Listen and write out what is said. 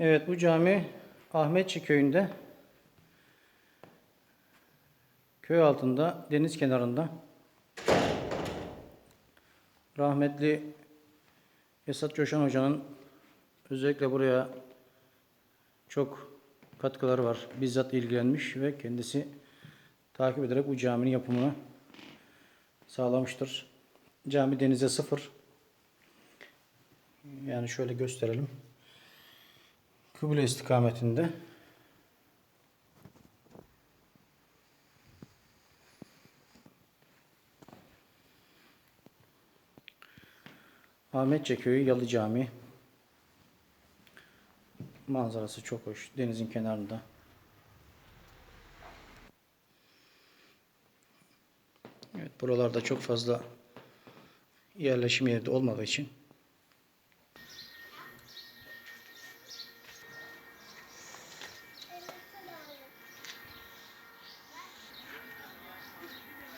Evet bu cami Ahmetçi köyünde. Köy altında, deniz kenarında. Rahmetli Esat Coşan Hoca'nın özellikle buraya çok katkıları var. Bizzat ilgilenmiş ve kendisi takip ederek bu caminin yapımını sağlamıştır. Cami denize sıfır. Yani şöyle gösterelim. Kıble istikametinde. Ahmetçe Köyü Yalı Camii. Manzarası çok hoş. Denizin kenarında. Evet, buralarda çok fazla yerleşim yeri olmadığı için